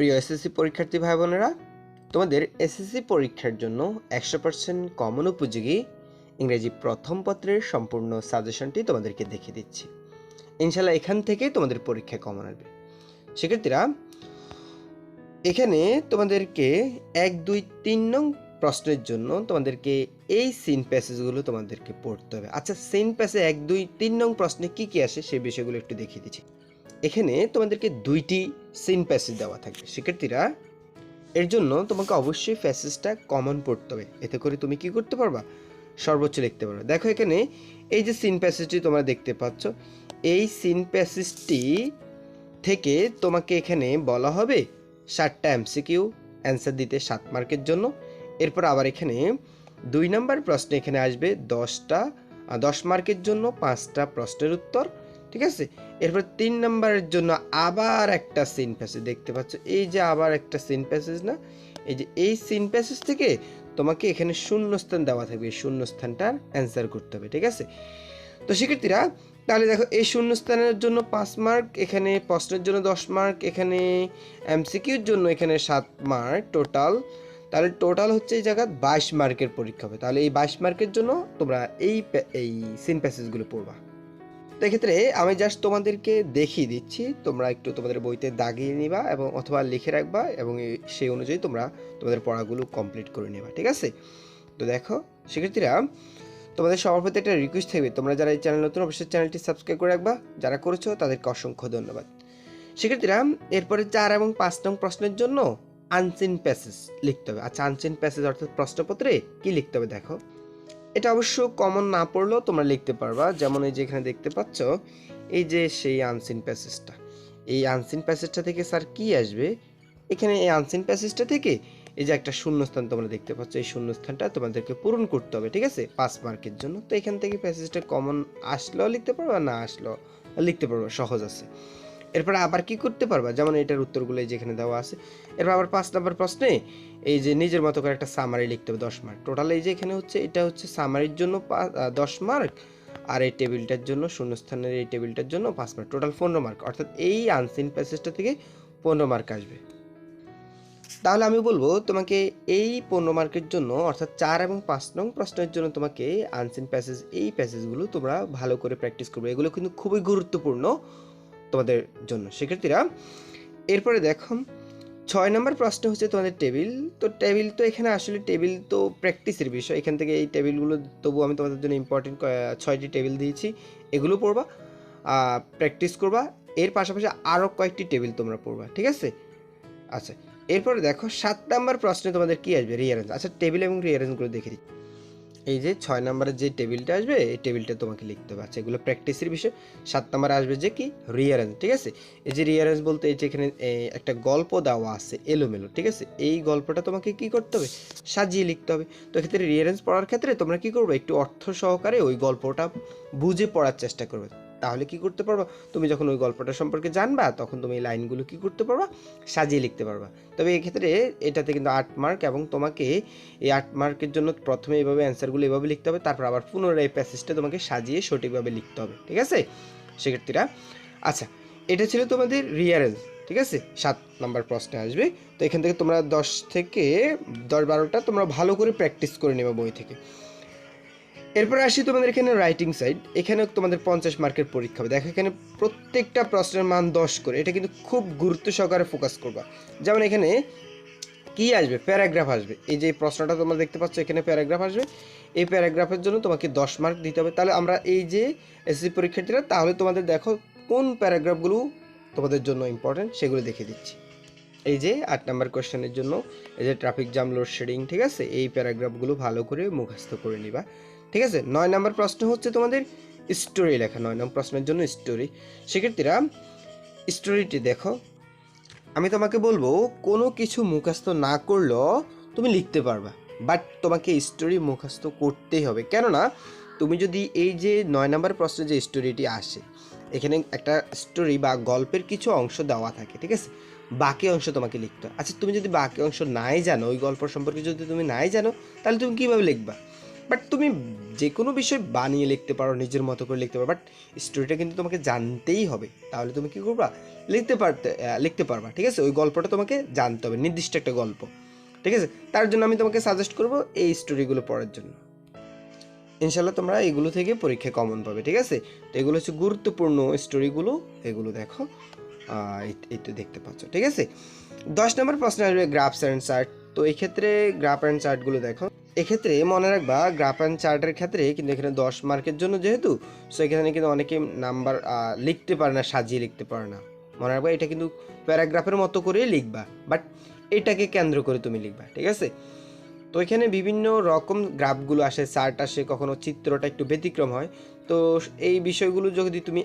প্রিয় এসএসসি পরীক্ষার্থী ভাই বোনেরা তোমাদের এসএসসি পরীক্ষার জন্য একশো পার্সেন্ট কমন উপযোগী ইংরেজি প্রথম পত্রের সম্পূর্ণ সাজেশনটি তোমাদেরকে দেখিয়ে দিচ্ছি। ইনশাল্লাহ এখান থেকেই তোমাদের পরীক্ষায় কমন আসবে শিক্ষার্থীরা, এখানে তোমাদেরকে এক, দুই, তিন নং প্রশ্নের জন্য তোমাদেরকে এই সিন প্যাসেজগুলো তোমাদেরকে পড়তে হবে। আচ্ছা সিন প্যাসে এক, দুই, তিন নং প্রশ্নে কি কি আসে সেই বিষয়গুলো একটু দেখিয়ে দিচ্ছি। এখানে তোমাদেরকে দুইটি সিন প্যাসেজ দেওয়া থাকবে। শিক্ষার্থীরা, এর জন্য তোমাকে অবশ্যই প্যাসেজটা কমন পড়তে হবে। এতে করে তুমি কি করতে পারবা? সর্বোচ্চ লিখতে পারবে। দেখো এখানে এই যে সিন প্যাসেজটি তোমরা দেখতে পাচ্ছ, এই সিন প্যাসেজটি থেকে তোমাকে এখানে বলা হবে ষাটটা এমসিকিউ অ্যান্সার দিতে সাত মার্কের জন্য। এরপর আবার এখানে দুই নাম্বার প্রশ্নে এখানে আসবে, দশটা দশ মার্কের জন্য পাঁচটা প্রশ্নের উত্তর। ঠিক আছে? এরপর তিন নাম্বারের জন্য আবার একটা সিন প্যাসেজ দেখতে পাচ্ছ। এই যে আবার একটা সিন প্যাসেজ না? এই যে এই সিন প্যাসেজ থেকে তোমাকে এখানে শূন্যস্থান দেওয়া থাকবে। এই শূন্যস্থানটার অ্যান্সার করতে হবে, ঠিক আছে? তো শিক্ষার্থীরা, তাহলে দেখো, এই শূন্যস্থানের জন্য পাঁচ মার্ক এখানে প্রশ্নের জন্য দশ মার্ক এখানে এমসিকিউর জন্য এখানে সাত মার্ক টোটাল তাহলে টোটাল হচ্ছে এই জায়গা বাইশ মার্কের পরীক্ষা হবে। তাহলে এই বাইশ মার্কের জন্য তোমরা এই এই সিন প্যাসেজগুলো পড়বা। তো এক্ষেত্রে আমি জাস্ট তোমাদেরকে দেখিয়ে দিচ্ছি, তোমরা একটু তোমাদের বইতে দাগিয়ে নিবা এবং অথবা লিখে রাখবা এবং সেই অনুযায়ী তোমরা তোমাদের পড়াগুলো কমপ্লিট করে নেবা, ঠিক আছে? তো দেখো, শিক্ষার্থীরা, তোমাদের সবার প্রতি একটা রিকোয়েস্ট থাকবে, তোমরা যারা এই চ্যানেল নতুন, অবশ্যই চ্যানেলটি সাবস্ক্রাইব করে রাখবা, যারা করেছ তাদেরকে অসংখ্য ধন্যবাদ। শিক্ষার্থীরা, এরপরে চার এবং পাঁচ নং প্রশ্নের জন্য আনসিন প্যাসেজ লিখতে হবে। আচ্ছা আনসিন প্যাসেজ অর্থাৎ প্রশ্নপত্রে কি লিখতে হবে দেখো। এটা অবশ্য কমন না পড়লেও তোমরা লিখতে পারবা। যেমন এই যে এখানে দেখতে পাচ্ছ, এই যে সেই আনসিন প্যাসেজটা এই আনসিন প্যাসেজটা থেকে স্যার কি আসবে? এখানে এই আনসিন প্যাসেজটা থেকে এই যে একটা শূন্যস্থান তোমরা দেখতে পাচ্ছ, এই শূন্যস্থানটা তোমাদেরকে পূরণ করতে হবে, ঠিক আছে? পাঁচ মার্কের জন্য। তো এখান থেকে প্যাসেজটা কমন আসলেও লিখতে পারবা, না আসলেও লিখতে পারবা, সহজ আছে। এরপর আবার কি করতে পারবা? যেমন এটার উত্তরগুলো যেখানে দেওয়া আছে। এরপর আবার পাঁচ নাম্বার প্রশ্নে এই যে নিজের মতো করে একটা সামারি লিখতে হবে, দশ মার্ক টোটাল এই যে এখানে হচ্ছে, এটা হচ্ছে সামারির জন্য দশ মার্ক আর এই টেবিলটার জন্য, শূন্যস্থানের এই টেবিলটার জন্য পাঁচ মার্ক টোটাল পনেরো মার্ক অর্থাৎ এই আনসিন প্যাসেজটা থেকে পনেরো মার্ক আসবে। তাহলে আমি বলব, তোমাকে এই পনেরো মার্কের জন্য, অর্থাৎ চার এবং পাঁচ নং প্রশ্নের জন্য তোমাকে আনসিন প্যাসেজ এই প্যাসেজগুলো তোমরা ভালো করে প্র্যাকটিস করবে। এগুলো কিন্তু খুবই গুরুত্বপূর্ণ। তোমাদের জন্য। শিক্ষার্থীরা, এরপরে দেখো, ছয় নম্বর প্রশ্ন হচ্ছে তোমাদের টেবিল। তো টেবিল তো এখানে আসলে টেবিল তো প্র্যাকটিসের বিষয়। এখান থেকে এই টেবিলগুলো, তবু আমি তোমাদের জন্য ইম্পর্টেন্ট ছয়টি টেবিল দিয়েছি। এগুলো পড়বা প্র্যাকটিস করবা। এর পাশাপাশি আরও কয়েকটি টেবিল তোমরা পড়বা, ঠিক আছে? আচ্ছা এরপরে দেখো, সাত নাম্বার প্রশ্নে তোমাদের কী আসবে? রিয়ারেঞ্জ আচ্ছা টেবিল এবং রিয়ারেঞ্জগুলো দেখে দিচ্ছি। এই যে ছয় নম্বরের যে টেবিলটা আসবে, এই টেবিলটা তোমাকে লিখতে হবে। আচ্ছা এগুলো প্র্যাকটিসের বিষয়। সাত নম্বরে আসবে যে কি? রিয়ারেঞ্জ ঠিক আছে? এই যে রিয়ারেঞ্জ বলতে এই যে এখানে একটা গল্প দেওয়া আছে, এলোমেলো, ঠিক আছে? এই গল্পটা তোমাকে কি করতে হবে? সাজিয়ে লিখতে হবে। তো এক্ষেত্রে রিয়ারেঞ্জ পড়ার ক্ষেত্রে তোমরা কি করবে? একটু অর্থ সহকারে ওই গল্পটা বুঝে পড়ার চেষ্টা করবে। তাহলে কি করতে পারবা? তুমি যখন ওই গল্পটা সম্পর্কে জানবা, তখন তুমি এই লাইনগুলো কি করতে পারবা? সাজিয়ে লিখতে পারবা। তবে এক্ষেত্রে এটাতে কিন্তু আট মার্ক এবং তোমাকে এই আট মার্কের জন্য প্রথমে এইভাবে অ্যান্সারগুলো এভাবে লিখতে হবে, তারপর আবার পুনরায় এই প্যাসেজটা তোমাকে সাজিয়ে সঠিকভাবে লিখতে হবে, ঠিক আছে? শিক্ষার্থীরা আচ্ছা এটা ছিল তোমাদের রিয়ারেঞ্জ ঠিক আছে? সাত নাম্বার প্রশ্নে আসবে। তো এখান থেকে তোমরা দশ থেকে দশ বারোটা তোমরা ভালো করে প্র্যাকটিস করে নেবে বই থেকে। এরপর আসি তোমাদের এখানে রাইটিং সাইড এখানে তোমাদের পঞ্চাশ মার্কের পরীক্ষা হবে। দেখো, এখানে প্রত্যেকটা প্রশ্নের মান দশ করে। এটা কিন্তু খুব গুরুত্ব সহকারে ফোকাস করবা। যেমন এখানে কি আসবে? প্যারাগ্রাফ আসবে। এই যে প্রশ্নটা তোমরা দেখতে পাচ্ছ, এখানে প্যারাগ্রাফ আসবে। এই প্যারাগ্রাফের জন্য তোমাকে দশ মার্ক দিতে হবে। তাহলে আমরা এই যে এসএসসি পরীক্ষার্থীরা, তাহলে তোমাদের দেখো কোন প্যারাগ্রাফগুলো তোমাদের জন্য ইম্পর্টেন্ট সেগুলো দেখে দিচ্ছি। এই যে আট নাম্বার কোয়েশ্চেনের জন্য, এই যে ট্রাফিক জ্যাম লোডশেডিং ঠিক আছে? এই প্যারাগ্রাফগুলো ভালো করে মুখস্থ করে নিবা। ঠিক আছে? নয় নাম্বার প্রশ্ন হচ্ছে তোমাদের স্টোরি লেখা, নয় নম্বর প্রশ্নের জন্য স্টোরি শিক্ষার্থীরা স্টোরিটি দেখো। আমি তোমাকে বলব, কোনো কিছু মুখস্থ না করলেও তুমি লিখতে পারবা বাট তোমাকে স্টোরি মুখস্থ করতেই হবে। কেননা, তুমি যদি এই যে নয় নম্বর প্রশ্নে যে স্টোরিটি আসে, এখানে একটা স্টোরি বা গল্পের কিছু অংশ দেওয়া থাকে, ঠিক আছে? বাকি অংশ তোমাকে লিখতে আচ্ছা তুমি যদি বাকি অংশ নাই জানো, ওই গল্প সম্পর্কে যদি তুমি নাই জানো, তাহলে তুমি কীভাবে লিখবা? বাট তুমি যে কোনো বিষয় বানিয়ে লিখতে পারো, নিজের মতো করে লিখতে পারো বাট স্টোরিটা কিন্তু তোমাকে জানতেই হবে। তাহলে তুমি কী করবা? লিখতে পারতে লিখতে পারবা, ঠিক আছে? ওই গল্পটা তোমাকে জানতে হবে, নির্দিষ্ট একটা গল্প, ঠিক আছে? তার জন্য আমি তোমাকে সাজেস্ট করব এই স্টোরিগুলো পড়ার জন্য। ইনশাল্লাহ তোমরা এগুলো থেকে পরীক্ষায় কমন পাবে, ঠিক আছে? তো এগুলো হচ্ছে গুরুত্বপূর্ণ স্টোরিগুলো এগুলো দেখো এই তো দেখতে পাচ্ছ, ঠিক আছে? দশ নম্বর প্রশ্ন আসবে গ্রাফস অ্যান্ড চার্ট তো এই ক্ষেত্রে গ্রাফ অ্যান্ড চার্টগুলো দেখো। এক্ষেত্রে মনে রাখবা গ্রাফ অ্যান্ড চার্টের ক্ষেত্রে কিন্তু এখানে দশ মার্কের জন্য যেহেতু সো এখানে কিন্তু অনেকে নাম্বার লিখতে পারে না, সাজিয়ে লিখতে পারে না। মনে রাখবা এটা কিন্তু প্যারাগ্রাফের মতো করেই লিখবা বাট এটাকে কেন্দ্র করে তুমি লিখবা, ঠিক আছে? তো এখানে বিভিন্ন রকম গ্রাফগুলো আসে চার্ট আসে, কখনো চিত্রটা একটু ব্যতিক্রম হয়। তো এই বিষয়গুলো যদি তুমি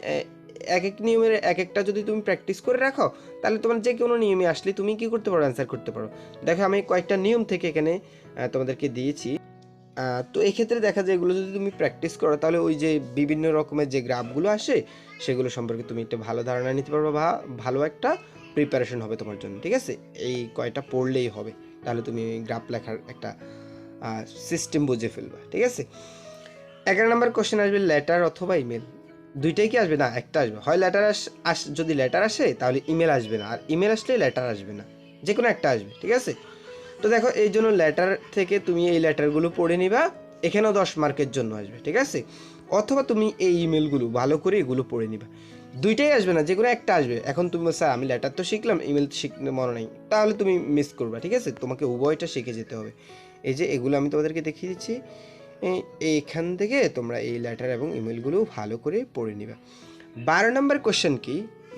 এক এক নিয়মের এক একটা যদি তুমি প্র্যাকটিস করে রাখো, তাহলে তোমার যে কোনো নিয়মে আসলে তুমি কি করতে পারো অ্যান্সার করতে পারো। দেখো, আমি কয়েকটা নিয়ম থেকে এখানে তোমাদেরকে দিয়েছি। তো এক্ষেত্রে দেখা যায় এগুলো যদি তুমি প্র্যাকটিস করো, তাহলে ওই যে বিভিন্ন রকমের যে গ্রাফগুলো আসে, সেগুলো সম্পর্কে তুমি একটা ভালো ধারণা নিতে পারবে বা ভালো একটা প্রিপারেশন হবে তোমার জন্য, ঠিক আছে? এই কয়টা পড়লেই হবে, তাহলে তুমি গ্রাফ লেখার একটা সিস্টেম বুঝে ফেলবা, ঠিক আছে? এগারো নম্বর কোশ্চেন আসবে লেটার অথবা ইমেল দুইটাই কি আসবে? না, একটা আসবে। হয় লেটার আস আস, যদি লেটার আসে, তাহলে ইমেল আসবে না। আর ইমেল আসলে লেটার আসবে না। যে কোনো একটা আসবে, ঠিক আছে? তো দেখো, এই জন্য লেটার থেকে তুমি এই লেটারগুলো পড়ে নিবা। এখানেও দশ মার্কের জন্য আসবে, ঠিক আছে? অথবা তুমি এই ইমেলগুলো ভালো করে এগুলো পড়ে নিবা। দুইটাই আসবে না যে কোনো একটা আসবে। এখন তুমি স্যার, আমি লেটার তো শিখলাম ইমেল শিখতে মনে নেই। তাহলে তুমি মিস করবা, ঠিক আছে? তোমাকে উভয়টা শিখে যেতে হবে। এই যে, এগুলো আমি তোমাদেরকে দেখিয়ে দিচ্ছি। এইখান থেকে তোমরা এই লেটার এবং ইমেলগুলো ভালো করে পড়ে নিবে। বারো নম্বর কোশ্চেন কি?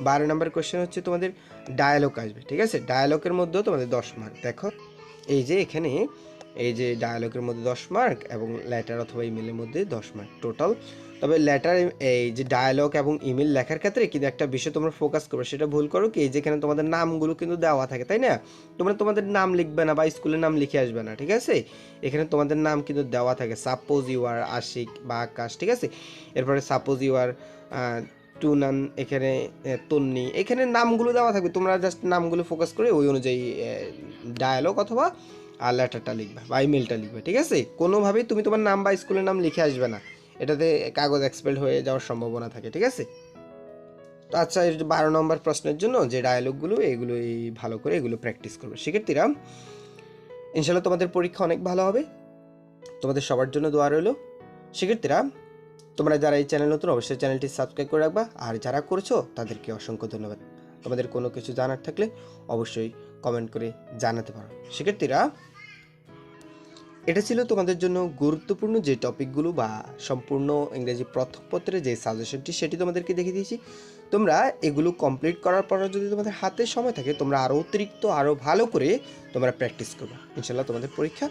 বারো নম্বর কোশ্চেন হচ্ছে তোমাদের ডায়ালগ আসবে, ঠিক আছে? ডায়ালগের মধ্যেও তোমাদের দশ মার্ক দেখো, এই যে এখানে এই যে ডায়ালগের মধ্যে দশ মার্ক এবং লেটার অথবা ইমেলের মধ্যে দশ মার্ক টোটাল তবে লেটার এই যে ডায়ালগ এবং ইমেল লেখার ক্ষেত্রে কিন্তু একটা বিষয় তোমরা ফোকাস করবে, সেটা ভুল করো কি? যেখানে তোমাদের নামগুলো কিন্তু দেওয়া থাকে, তাই না? তোমরা তোমাদের নাম লিখবে না বা স্কুলের নাম লিখে আসবে না, ঠিক আছে? এখানে তোমাদের নাম কিন্তু দেওয়া থাকে সাপোজ ইউ আর আশিক বা আকাশ ঠিক আছে? এরপরে সাপোজ ইউ আর টুনান এখানে তন্নি এখানে নামগুলো দেওয়া থাকবে। তোমরা জাস্ট নামগুলো ফোকাস করে ওই অনুযায়ী ডায়ালগ অথবা আর লেটারটা লিখবা বা ইমেলটা লিখবে, ঠিক আছে? কোনোভাবেই তুমি তোমার নাম বা স্কুলের নাম লিখে আসবে না। এটাতে কাগজ এক্সপেল হয়ে যাওয়ার সম্ভাবনা থাকে, ঠিক আছে? তো আচ্ছা এর বারো নম্বর প্রশ্নের জন্য যে ডায়ালগগুলো এগুলো ভালো করে এগুলো প্র্যাকটিস করবে। শিক্ষার্থীরা ইনশাল্লাহ তোমাদের পরীক্ষা অনেক ভালো হবে। তোমাদের সবার জন্য দোয়া রইল। শিক্ষার্থীরা, তোমরা যারা এই চ্যানেল নতুন, অবশ্যই চ্যানেলটি সাবস্ক্রাইব করে রাখবা। আর যারা করেছ, তাদেরকে অসংখ্য ধন্যবাদ। তোমাদের কোনো কিছু জানার থাকলে অবশ্যই কমেন্ট করে জানাতে পারো। শিক্ষার্থীরা, এটা ছিল তোমাদের জন্য গুরুত্বপূর্ণ যে টপিকগুলো বা সম্পূর্ণ ইংরেজি পত্রের যে সাজেশনটি, সেটি তোমাদেরকে দেখে দিয়েছি। তোমরা এগুলো কমপ্লিট করার পর যদি তোমাদের হাতে সময় থাকে, তোমরা আরও অতিরিক্ত আরও ভালো করে তোমরা প্র্যাকটিস করবে। ইনশাল্লাহ তোমাদের পরীক্ষা